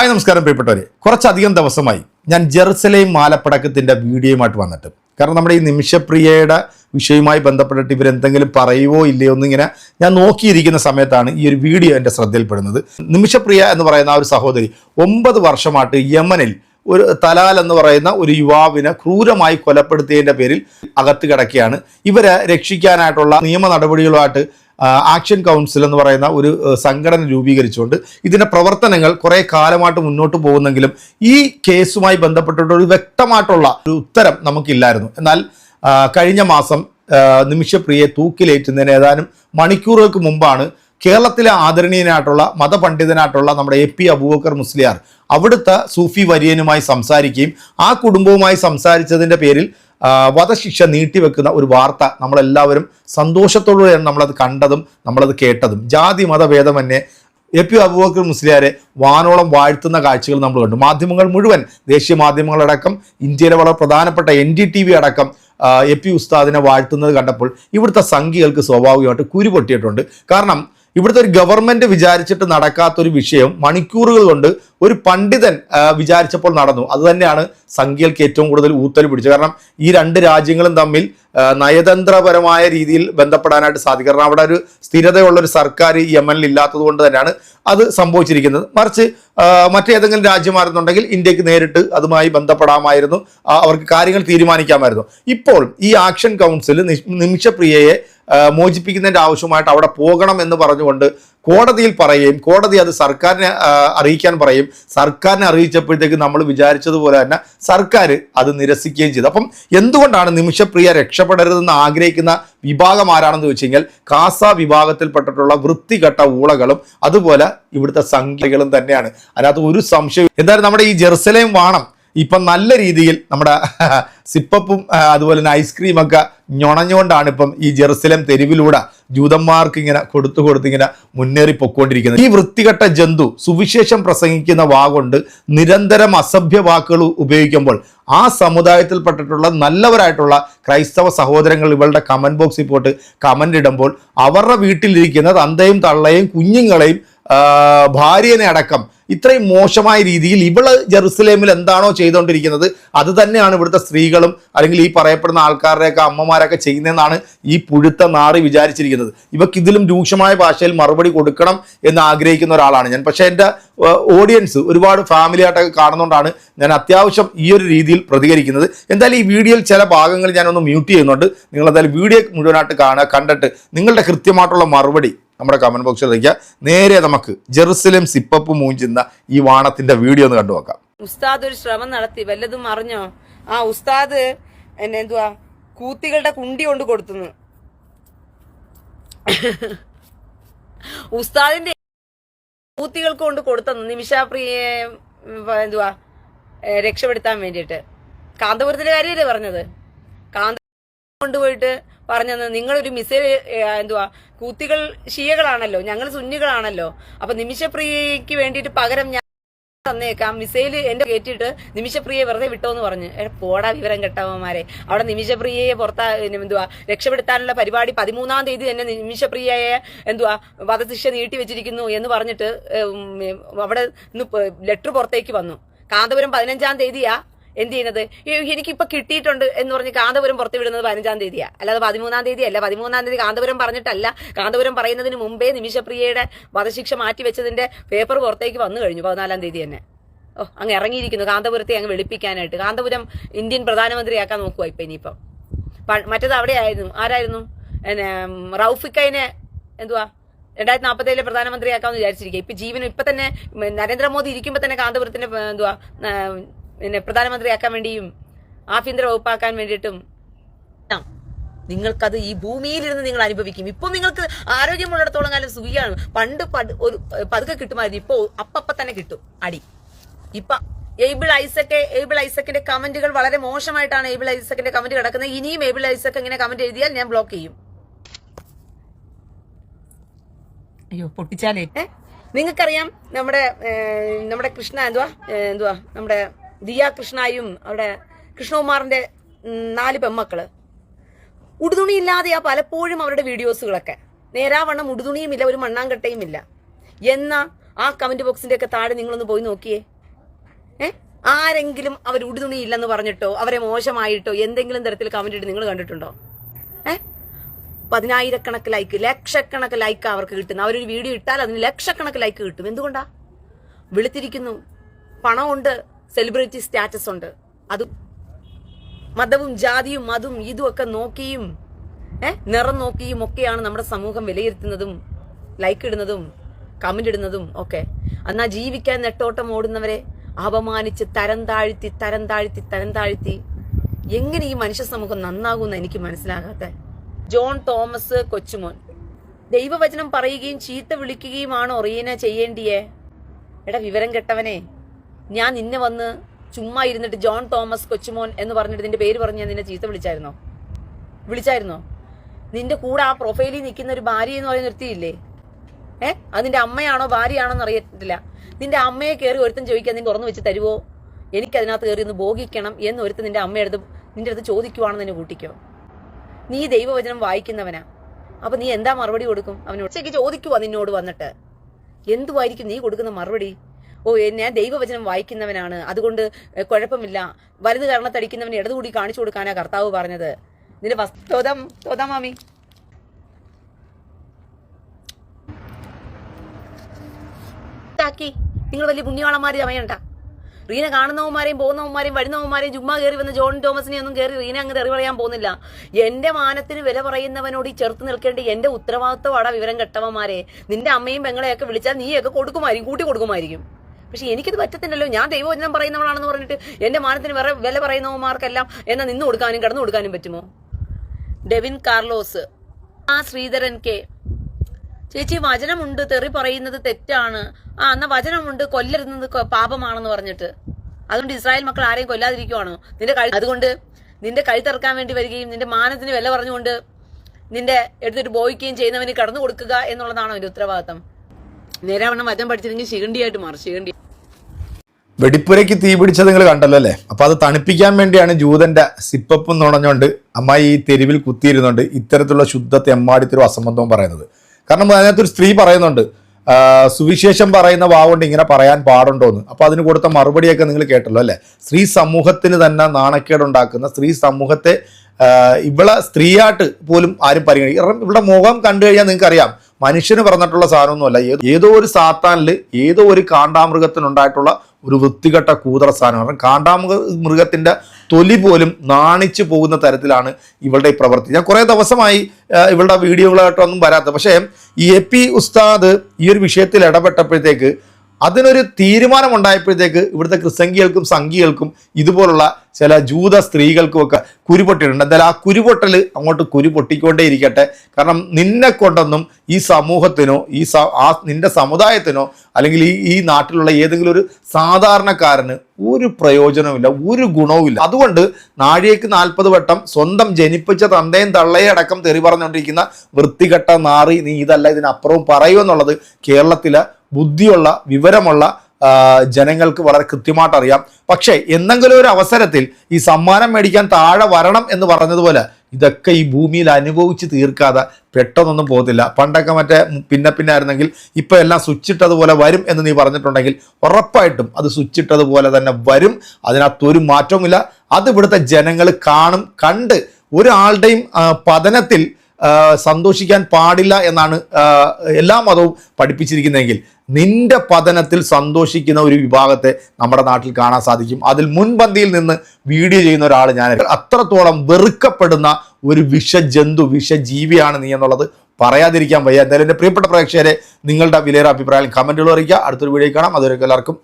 Hi നമസ്കാരം പ്രിയപ്പെട്ടവരെ. കുറച്ചധികം ദിവസമായി ഞാൻ ജെറുസലേം മാലപ്പടക്കത്തിന്റെ വീഡിയോയുമായിട്ട് വന്നിട്ട്. കാരണം നമ്മുടെ ഈ നിമിഷപ്രിയയുടെ വിഷയവുമായി ബന്ധപ്പെട്ടിട്ട് ഇവരെന്തെങ്കിലും പറയുവോ ഇല്ലയോ എന്നിങ്ങനെ ഞാൻ നോക്കിയിരിക്കുന്ന സമയത്താണ് ഈ ഒരു വീഡിയോ എന്റെ ശ്രദ്ധയിൽപ്പെടുന്നത്. നിമിഷപ്രിയ എന്ന് പറയുന്ന ആ ഒരു സഹോദരി ഒമ്പത് വർഷമായിട്ട് യമനിൽ ഒരു തലാൽ എന്ന് പറയുന്ന ഒരു യുവാവിനെ ക്രൂരമായി കൊലപ്പെടുത്തിയതിന്റെ പേരിൽ അകത്ത് കിടക്കുകയാണ്. ഇവരെ രക്ഷിക്കാനായിട്ടുള്ള നിയമ നടപടികളുമായിട്ട് ആക്ഷൻ കൗൺസിൽ എന്ന് പറയുന്ന ഒരു സംഘടന രൂപീകരിച്ചുകൊണ്ട് ഇതിന്റെ പ്രവർത്തനങ്ങൾ കുറേ കാലമായിട്ട് മുന്നോട്ട് പോകുന്നെങ്കിലും ഈ കേസുമായി ബന്ധപ്പെട്ടിട്ട് ഒരു വ്യക്തമായിട്ടുള്ള ഒരു ഉത്തരം നമുക്കില്ലായിരുന്നു. എന്നാൽ കഴിഞ്ഞ മാസം നിമിഷപ്രിയെ തൂക്കിലേറ്റുന്നതിന് ഏതാനും മണിക്കൂറുകൾക്ക് മുമ്പാണ് കേരളത്തിലെ ആദരണീയനായിട്ടുള്ള മതപണ്ഡിതനായിട്ടുള്ള നമ്മുടെ എ പി അബൂബക്കർ മുസ്ലിയാർ അവിടുത്തെ സൂഫി വര്യനുമായി സംസാരിക്കുകയും ആ കുടുംബവുമായി സംസാരിച്ചതിന്റെ പേരിൽ വധശിക്ഷ നീട്ടിവെക്കുന്ന ഒരു വാർത്ത നമ്മളെല്ലാവരും സന്തോഷത്തോടെയാണ് നമ്മളത് കണ്ടതും നമ്മളത് കേട്ടതും. ജാതി മതഭേദമന്യേ എ പി അബൂബക്കർ മുസ്ലിയാരെ വാനോളം വാഴ്ത്തുന്ന കാഴ്ചകൾ നമ്മൾ കണ്ടു. മാധ്യമങ്ങൾ മുഴുവൻ ദേശീയ മാധ്യമങ്ങളടക്കം ഇന്ത്യയിലെ വളരെ പ്രധാനപ്പെട്ട എൻ ഡി ടി വി അടക്കം എ പി ഉസ്താദിനെ വാഴ്ത്തുന്നത് കണ്ടപ്പോൾ ഇവിടുത്തെ സംഖ്യകൾക്ക് സ്വാഭാവികമായിട്ട് കുരു പൊട്ടിയിട്ടുണ്ട്. കാരണം ഇവിടുത്തെ ഒരു ഗവൺമെന്റ് വിചാരിച്ചിട്ട് നടക്കാത്തൊരു വിഷയം മണിക്കൂറുകൾ കൊണ്ട് ഒരു പണ്ഡിതൻ വിചാരിച്ചപ്പോൾ നടന്നു. അത് തന്നെയാണ് സംഖ്യകൾക്ക് ഏറ്റവും കൂടുതൽ ഊത്തൽ പിടിച്ചത്. കാരണം ഈ രണ്ട് രാജ്യങ്ങളും തമ്മിൽ നയതന്ത്രപരമായ രീതിയിൽ ബന്ധപ്പെടാനായിട്ട് സാധിക്കും. കാരണം അവിടെ ഒരു സ്ഥിരതയുള്ള ഒരു സർക്കാർ ഈ യമനിൽ ഇല്ലാത്തത് കൊണ്ട് തന്നെയാണ് അത് സംഭവിച്ചിരിക്കുന്നത്. മറിച്ച് മറ്റേതെങ്കിലും രാജ്യമായിരുന്നുണ്ടെങ്കിൽ ഇന്ത്യയ്ക്ക് നേരിട്ട് അതുമായി ബന്ധപ്പെടാമായിരുന്നു. അവർക്ക് കാര്യങ്ങൾ തീരുമാനിക്കാമായിരുന്നു. ഇപ്പോൾ ഈ ആക്ഷൻ കൗൺസിൽ നിമിഷപ്രിയയെ മോചിപ്പിക്കുന്നതിന്റെ ആവശ്യമായിട്ട് അവിടെ പോകണം എന്ന് പറഞ്ഞുകൊണ്ട് കോടതിയിൽ പറയുകയും കോടതി അത് സർക്കാരിനെ അറിയിക്കാൻ പറയും. സർക്കാരിനെ അറിയിച്ചപ്പോഴത്തേക്ക് നമ്മൾ വിചാരിച്ചതുപോലെ തന്നെ സർക്കാർ അത് നിരസിക്കുകയും ചെയ്തു. അപ്പം എന്തുകൊണ്ടാണ് നിമിഷപ്രിയ രക്ഷപ്പെടരുതെന്ന് ആഗ്രഹിക്കുന്ന വിഭാഗം ആരാണെന്ന് ചോദിച്ചു കഴിഞ്ഞാൽ കാസ വിഭാഗത്തിൽപ്പെട്ടിട്ടുള്ള വൃത്തികെട്ട ഊളകളും അതുപോലെ ഇവിടുത്തെ സംഖ്യകളും തന്നെയാണ്. അതിനകത്ത് ഒരു സംശയം എന്തായാലും നമ്മുടെ ഈ ജെറുസലേം വാണം ഇപ്പം നല്ല രീതിയിൽ നമ്മുടെ സിപ്പപ്പും അതുപോലെ തന്നെ ഐസ്ക്രീമൊക്കെ ഞൊണഞ്ഞുകൊണ്ടാണ് ഇപ്പം ഈ ജെറുസലേം തെരുവിലൂടെ ജൂതന്മാർക്ക് ഇങ്ങനെ കൊടുത്തു കൊടുത്ത് ഇങ്ങനെ മുന്നേറി പൊക്കോണ്ടിരിക്കുന്നത്. ഈ വൃത്തികെട്ട ജന്തു സുവിശേഷം പ്രസംഗിക്കുന്ന വാ കൊണ്ട് നിരന്തരം അസഭ്യ വാക്കുകൾ ഉപയോഗിക്കുമ്പോൾ ആ സമുദായത്തിൽപ്പെട്ടിട്ടുള്ള നല്ലവരായിട്ടുള്ള ക്രൈസ്തവ സഹോദരങ്ങൾ ഇവളുടെ കമന്റ് ബോക്സിൽ പോയിട്ട് കമന്റ് ഇടുമ്പോൾ അവരുടെ വീട്ടിലിരിക്കുന്ന തന്തയും തള്ളയും കുഞ്ഞുങ്ങളെയും ഭാര്യനെ അടക്കം ഇത്രയും മോശമായ രീതിയിൽ ഇവൾ ജെറുസലേമിൽ എന്താണോ ചെയ്തുകൊണ്ടിരിക്കുന്നത് അത് തന്നെയാണ് ഇവിടുത്തെ സ്ത്രീകളും അല്ലെങ്കിൽ ഈ പറയപ്പെടുന്ന ആൾക്കാരുടെയൊക്കെ അമ്മമാരൊക്കെ ചെയ്യുന്നതെന്നാണ് ഈ പുഴുത്ത നാറി വിചാരിച്ചിരിക്കുന്നത്. ഇവക്ക് ഇതിലും രൂക്ഷമായ ഭാഷയിൽ മറുപടി കൊടുക്കണം എന്ന് ആഗ്രഹിക്കുന്ന ഒരാളാണ് ഞാൻ. പക്ഷേ എന്റെ ഓഡിയൻസ് ഒരുപാട് ഫാമിലി ആയിട്ടൊക്കെ കാണുന്നതുകൊണ്ടാണ് ഞാൻ അത്യാവശ്യം ഈ ഒരു രീതിയിൽ പ്രതികരിക്കുന്നത്. എന്തായാലും ഈ വീഡിയോയിൽ ചില ഭാഗങ്ങൾ ഞാനൊന്ന് മ്യൂട്ട് ചെയ്യുന്നുണ്ട്. നിങ്ങൾ എന്തായാലും വീഡിയോ മുഴുവനായിട്ട് കാണുക കണ്ടിട്ട് നിങ്ങളുടെ കൃത്യമായിട്ടുള്ള മറുപടി നമ്മുടെ കമന്റ് ബോക്സിൽ അറിയിക്കുക നേരെ നമുക്ക് ജെറുസലേം സിപ്പപ്പ് മൂഞ്ചുന്ന ഈ വാണത്തിന്റെ വീഡിയോ ഒന്ന് കണ്ടു നോക്കാം. ഉസ്താദ് ഒരു ശ്രമം നടത്തി വല്ലതും അറിഞ്ഞോ? ആ ഉസ്താദ് എന്നെ എന്തുവാ? കൂത്തികളുടെ കുണ്ടി കൊണ്ട് കൊടുത്തുന്നു. ഉസ്താദിന്റെ കൂത്തികൾക്ക് കൊണ്ട് കൊടുത്തു നിമിഷാപ്രിയെ എന്തുവാ രക്ഷപ്പെടുത്താൻ വേണ്ടിയിട്ട്. കാന്തപുരത്തിന്റെ കാര്യമല്ലേ പറഞ്ഞത്? കാന്ത കൊണ്ടുപോയിട്ട് പറഞ്ഞത് നിങ്ങളൊരു മിസൈൽ എന്തുവാ കൂത്തികൾ ഷിയകളാണല്ലോ ഞങ്ങൾ സുന്നികളാണല്ലോ. അപ്പൊ നിമിഷപ്രിയയ്ക്ക് വേണ്ടിയിട്ട് പകരം ഞാൻ തന്നേക്കാം. മിസൈൽ എന്റെ കയറ്റിയിട്ട് നിമിഷപ്രിയയെ വെറുതെ വിട്ടോന്ന് പറഞ്ഞു. പോടാ വിവരം കെട്ടവന്മാരെ. അവിടെ നിമിഷപ്രിയയെ പുറത്താ എന്തുവാ രക്ഷപ്പെടുത്താനുള്ള പരിപാടി പതിമൂന്നാം തീയതി തന്നെ നിമിഷപ്രിയയെ എന്തുവാ വധശിക്ഷ നീട്ടി വെച്ചിരിക്കുന്നു എന്ന് പറഞ്ഞിട്ട് അവിടെ ലെറ്റർ പുറത്തേക്ക് വന്നു. കാന്തപുരം പതിനഞ്ചാം തീയതിയാ എന്ത് ചെയ്യുന്നത്? എനിക്കിപ്പോ കിട്ടിയിട്ടുണ്ട് എന്ന് പറഞ്ഞ് കാന്തപുരം പുറത്ത് വിടുന്നത് പതിനഞ്ചാം തീയതിയാണ് അല്ലാതെ പതിമൂന്നാം തീയതി അല്ല. പതിമൂന്നാം തീയതി കാന്തപുരം പറഞ്ഞിട്ടല്ല. കാന്തപുരം പറയുന്നതിന് മുമ്പേ നിമിഷപ്രിയയുടെ വധശിക്ഷ മാറ്റി വെച്ചതിന്റെ പേപ്പർ പുറത്തേക്ക് വന്നു കഴിഞ്ഞു പതിനാലാം തീയതി തന്നെ. ഓ അങ്ങ് ഇറങ്ങിയിരിക്കുന്നു. കാന്തപുരത്തെ അങ്ങ് വെളുപ്പിക്കാനായിട്ട്. കാന്തപുരം ഇന്ത്യൻ പ്രധാനമന്ത്രിയാക്കാൻ നോക്കുക ഇപ്പൊ ഇനിയിപ്പം. മറ്റത് മറ്റേത് അവിടെ ആയിരുന്നു ആരായിരുന്നു? എന്നെ, ഉം, റൌഫിക്കൈനെ എന്തുവാ? രണ്ടായിരത്തി നാൽപ്പത്തേഴിലെ പ്രധാനമന്ത്രിയാക്കാമെന്ന് വിചാരിച്ചിരിക്കുക. ഇപ്പൊ ജീവൻ ഇപ്പൊ തന്നെ നരേന്ദ്രമോദി ഇരിക്കുമ്പോ തന്നെ കാന്തപുരത്തിന്റെ എന്തുവാ പിന്നെ പ്രധാനമന്ത്രിയാക്കാൻ വേണ്ടിയും ആഭ്യന്തര വകുപ്പാക്കാൻ വേണ്ടിയിട്ടും. നിങ്ങൾക്കത് ഈ ഭൂമിയിലിരുന്ന് നിങ്ങൾ അനുഭവിക്കും. ഇപ്പൊ നിങ്ങൾക്ക് ആരോഗ്യമുള്ളിടത്തോളം കാലം സുഖിയാണ്. പണ്ട് ഒരു പതുക്കെ കിട്ടുമായിരുന്നു. ഇപ്പൊ അപ്പപ്പ തന്നെ കിട്ടും. അടി. ഇപ്പൊ എബിൾ ഐസക്ക് എബിൾ ഐസക്കിന്റെ കമന്റുകൾ വളരെ മോശമായിട്ടാണ് എബിൾ ഐസക്കിന്റെ കമന്റ് കിടക്കുന്നത്. ഇനിയും എബിൾ ഐസക്ക് ഇങ്ങനെ കമന്റ് എഴുതിയാൽ ഞാൻ ബ്ലോക്ക് ചെയ്യും. അയ്യോ പൊട്ടിച്ചാലേ. നിങ്ങൾക്കറിയാം നമ്മുടെ നമ്മുടെ കൃഷ്ണ എന്തുവാ? എന്തുവാ? നമ്മുടെ ദിയ കൃഷ്ണയും അവിടെ കൃഷ്ണകുമാറിന്റെ നാല് പെമ്മക്കൾ. ഉടുതുണിയില്ലാതെയാ പലപ്പോഴും അവരുടെ വീഡിയോസുകളൊക്കെ. നേരാവണ്ണം ഉടുതുണിയും ഇല്ല ഒരു മണ്ണാങ്കട്ടയും ഇല്ല എന്നാ ആ കമന്റ് ബോക്സിന്റെ ഒക്കെ താഴെ നിങ്ങളൊന്ന് പോയി നോക്കിയേ. ഏ? ആരെങ്കിലും അവർ ഉടുതുണി ഇല്ലെന്ന് പറഞ്ഞിട്ടോ അവരെ മോശമായിട്ടോ എന്തെങ്കിലും തരത്തിൽ കമന്റ് ഇട്ട് നിങ്ങൾ കണ്ടിട്ടുണ്ടോ? ഏ? പതിനായിരക്കണക്ക് ലൈക്ക് ലക്ഷക്കണക്ക് ലൈക്ക് അവർക്ക് കിട്ടുന്നു. അവരൊരു വീഡിയോ ഇട്ടാൽ അതിന് ലക്ഷക്കണക്ക് ലൈക്ക് കിട്ടും. എന്തുകൊണ്ടാ? വെളുത്തിരിക്കുന്നു. പണമുണ്ട്. സെലിബ്രിറ്റി സ്റ്റാറ്റസ് ഉണ്ട്. അത് മതവും ജാതിയും മതും ഇതും ഒക്കെ നോക്കിയും ഏഹ് നിറം നോക്കിയും ഒക്കെയാണ് നമ്മുടെ സമൂഹം വിലയിരുത്തുന്നതും ലൈക്ക് ഇടുന്നതും കമന്റ് ഇടുന്നതും ഒക്കെ. എന്നാ ജീവിക്കാൻ നെട്ടോട്ടം ഓടുന്നവരെ അപമാനിച്ച് തരം താഴ്ത്തി തരം താഴ്ത്തി തരം താഴ്ത്തി എങ്ങനെ ഈ മനുഷ്യ സമൂഹം നന്നാകുമെന്ന് എനിക്ക് മനസ്സിലാകാത്ത. John Thomas Kochumon. ദൈവവചനം പറയുകയും ചീത്ത വിളിക്കുകയുമാണോ റീന ചെയ്യേണ്ടിയേ. എടാ വിവരം കെട്ടവനെ. ഞാൻ നിന്നെ വന്ന് ചുമ്മാ ഇരുന്നിട്ട് ജോൺ തോമസ് കൊച്ചുമോൻ എന്ന് പറഞ്ഞിട്ട് നിന്റെ പേര് പറഞ്ഞ് ഞാൻ നിന്നെ ചീത്ത വിളിച്ചായിരുന്നോ? വിളിച്ചായിരുന്നോ? നിന്റെ കൂടെ ആ പ്രൊഫൈലിൽ നിൽക്കുന്ന ഒരു ഭാര്യ എന്ന് പറയുന്ന നിർത്തിയില്ലേ ഏ? അത് നിന്റെ അമ്മയാണോ ഭാര്യയാണോ എന്ന് അറിയത്തില്ല. നിന്റെ അമ്മയെ കയറി ഒരുത്തൻ ചോദിക്കാൻ നീ തുറന്നു വെച്ച് തരുവോ? എനിക്ക് അതിനകത്ത് കയറി ഒന്ന് ഭോഗിക്കണം എന്ന് ഒരുത്തൻ നിന്റെ അമ്മയെടുത്ത് നിന്റെ അടുത്ത് ചോദിക്കുവാണെന്ന് എന്നെ കൂട്ടിക്കോ. നീ ദൈവവചനം വായിക്കുന്നവനാ. അപ്പൊ നീ എന്താ മറുപടി കൊടുക്കും? അവനോട് ചോദിക്കുവാ നിന്നോട് വന്നിട്ട്. എന്തുവായിരിക്കും നീ കൊടുക്കുന്ന മറുപടി? ഓ ഞാൻ ദൈവവചനം വായിക്കുന്നവനാണ്. അതുകൊണ്ട് കുഴപ്പമില്ല. വലുത് കാരണത്തടിക്കുന്നവന് ഇടതുകൂടി കാണിച്ചു കൊടുക്കാനാ കർത്താവ് പറഞ്ഞത്. നിന്റെ വസ് തോതാം തോതാം മാമി. ാക്കി നിങ്ങൾ വലിയ പുണ്യവാളന്മാര് ചമയണ്ട റീന കാണുന്നവന്മാരെയും പോകുന്നവന്മാരെയും വരുന്നവന്മാരെയും ചുമ്മാ കയറി വന്ന ജോൺ തോമസിനെ ഒന്നും കയറി റീന അങ്ങ് തെറി പറയാൻ പോകുന്നില്ല. എന്റെ മാനത്തിന് വില പറയുന്നവനോട് ഈ ചെറുത്ത് നിൽക്കേണ്ട എന്റെ ഉത്തരവാദിത്വമാടാ വിവരം കെട്ടവന്മാരെ. നിന്റെ അമ്മയും പെങ്ങളെയൊക്കെ വിളിച്ചാൽ നീയൊക്കെ കൊടുക്കുമായിരിക്കും കൂട്ടി കൊടുക്കുമായിരിക്കും. പക്ഷെ എനിക്കിത് പറ്റത്തില്ലല്ലോ. ഞാൻ ദൈവവചനം പറയുന്നവളാണെന്ന് പറഞ്ഞിട്ട് എന്റെ മാനത്തിന് വേറെ വില പറയുന്നവന്മാർക്കെല്ലാം എന്നെ നിന്ന് കൊടുക്കാനും കടന്നു കൊടുക്കാനും പറ്റുമോ? Devin Carlos. ആ ശ്രീധരൻ കെ. ചേച്ചി വചനമുണ്ട് തെറി പറയുന്നത് തെറ്റാണ്. ആ എന്നാ വചനമുണ്ട് കൊല്ലരുന്നത് പാപമാണെന്ന് പറഞ്ഞിട്ട്. അതുകൊണ്ട് ഇസ്രായേൽ മക്കൾ ആരെയും കൊല്ലാതിരിക്കുവാണോ? നിന്റെ കഴി അതുകൊണ്ട് നിന്റെ കഴുത്തിറക്കാൻ വേണ്ടി വരികയും നിന്റെ മാനത്തിന് വില പറഞ്ഞുകൊണ്ട് നിന്റെ എടുത്തിട്ട് ബോയിക്കുകയും ചെയ്യുന്നവന് കടന്നു കൊടുക്കുക എന്നുള്ളതാണോ എന്റെ ഉത്തരവാദിത്തം. നേരാവണ്ണം വചനം പഠിച്ചില്ലെങ്കിൽ ശിഖണ്ഡിയായിട്ട് മാറും ശിഖണ്ഡി. വെടിപ്പുരയ്ക്ക് തീ പിടിച്ചത് നിങ്ങൾ കണ്ടല്ലോ അല്ലേ? അപ്പോൾ അത് തണുപ്പിക്കാൻ വേണ്ടിയാണ് ജൂതന്റെ സിപ്പപ്പും നുണഞ്ഞുകൊണ്ട് അമ്മായി ഈ തെരുവിൽ കുത്തിയിരുന്നുണ്ട് ഇത്തരത്തിലുള്ള ശുദ്ധ തെമ്മാടിത്തരും അസംബന്ധവും പറയുന്നത്. കാരണം അതിനകത്തൊരു സ്ത്രീ പറയുന്നുണ്ട് സുവിശേഷം പറയുന്ന വാവുകൊണ്ട് ഇങ്ങനെ പറയാൻ പാടുണ്ടോ എന്ന് അപ്പൊ അതിന് കൊടുത്ത മറുപടിയൊക്കെ നിങ്ങൾ കേട്ടല്ലോ അല്ലേ? സ്ത്രീ സമൂഹത്തിന് തന്നെ നാണക്കേടുണ്ടാക്കുന്ന സ്ത്രീ സമൂഹത്തെ ഇവിടെ സ്ത്രീയായിട്ട് പോലും ആരും പരിഗണിക്കും കാരണം ഇവിടെ മുഖം കണ്ടു കഴിഞ്ഞാൽ നിങ്ങൾക്ക് അറിയാം മനുഷ്യന് പറഞ്ഞിട്ടുള്ള സാധനമൊന്നുമല്ല. ഏതോ- ഏതോ ഒരു സാത്താനിൽ ഏതോ ഒരു കാണ്ടാമൃഗത്തിനുണ്ടായിട്ടുള്ള ഒരു വൃത്തികെട്ട കൂതറ സാധനം കാരണം കാണ്ടാമൃഗ മൃഗത്തിന്റെ തൊലി പോലും നാണിച്ചു പോകുന്ന തരത്തിലാണ് ഇവളുടെ ഈ പ്രവൃത്തി. ഞാൻ കുറേ ദിവസമായി ഇവളുടെ വീഡിയോകളായിട്ടൊന്നും വരാത്തത് പക്ഷേ ഈ എ പി ഉസ്താദ് ഈ ഒരു വിഷയത്തിൽ ഇടപെട്ടപ്പോഴത്തേക്ക് അതിനൊരു തീരുമാനമുണ്ടായപ്പോഴത്തേക്ക് ഇവിടുത്തെ ക്രിസംഖികൾക്കും സംഘികൾക്കും ഇതുപോലുള്ള ചില ജൂത സ്ത്രീകൾക്കും ഒക്കെ കുരുപൊട്ടിയിട്ടുണ്ട്. എന്തായാലും ആ കുരുപൊട്ടൽ അങ്ങോട്ട് കുരു പൊട്ടിക്കൊണ്ടേ ഇരിക്കട്ടെ. കാരണം നിന്നെ കൊണ്ടൊന്നും ഈ സമൂഹത്തിനോ ഈ ആ നിന്റെ സമുദായത്തിനോ അല്ലെങ്കിൽ ഈ ഈ നാട്ടിലുള്ള ഏതെങ്കിലും ഒരു സാധാരണക്കാരന് ഒരു പ്രയോജനവുമില്ല ഒരു ഗുണവുമില്ല. അതുകൊണ്ട് നാഴിയേക്ക് നാൽപ്പത് വട്ടം സ്വന്തം ജനിപ്പിച്ച തന്തയും തള്ളയും അടക്കം തെറി പറഞ്ഞുകൊണ്ടിരിക്കുന്ന വൃത്തികെട്ട നാറി നീ ഇതല്ല ഇതിനപ്പുറവും പറയുമെന്നുള്ളത് കേരളത്തിലെ ബുദ്ധിയുള്ള വിവരമുള്ള ജനങ്ങൾക്ക് വളരെ കൃത്യമായിട്ട് അറിയാം. പക്ഷേ എന്തെങ്കിലും ഒരു അവസരത്തിൽ ഈ സമ്മാനം മേടിക്കാൻ താഴെ വരണം എന്ന് പറഞ്ഞതുപോലെ ഇതൊക്കെ ഈ ഭൂമിയിൽ അനുഭവിച്ച് തീർക്കാതെ പെട്ടെന്നൊന്നും പോകത്തില്ല. പണ്ടൊക്കെ മറ്റേ പിന്നെ പിന്നെ ആയിരുന്നെങ്കിൽ ഇപ്പം എല്ലാം സ്വിച്ചിട്ടതുപോലെ വരും എന്ന് നീ പറഞ്ഞിട്ടുണ്ടെങ്കിൽ ഉറപ്പായിട്ടും അത് സ്വിച്ചിട്ടതുപോലെ തന്നെ വരും. അതിനകത്തൊരു മാറ്റവുമില്ല. അത് ഇവിടുത്തെ ജനങ്ങൾ കാണും. കണ്ട് ഒരാളുടെയും പതനത്തിൽ സന്തോഷിക്കാൻ പാടില്ല എന്നാണ് എല്ലാ മതവും പഠിപ്പിച്ചിരിക്കുന്നതെങ്കിൽ നിന്റെ പതനത്തിൽ സന്തോഷിക്കുന്ന ഒരു വിഭാഗത്തെ നമ്മുടെ നാട്ടിൽ കാണാൻ സാധിക്കും. അതിൽ മുൻപന്തിയിൽ നിന്ന് വീഡിയോ ചെയ്യുന്ന ഒരാൾ ഞാൻ അത്രത്തോളം വെറുക്കപ്പെടുന്ന ഒരു വിഷജന്തു വിഷജീവിയാണ് നീ എന്നുള്ളത് പറയാതിരിക്കാൻ വയ്യ. എന്തായാലും എന്റെ പ്രിയപ്പെട്ട പ്രേക്ഷകരെ നിങ്ങളുടെ വിലയേറെ അഭിപ്രായം കമന്റുകൾ അറിയിക്കുക. അടുത്തൊരു വീഡിയോ കാണാം. അതുവരെ എല്ലാവർക്കും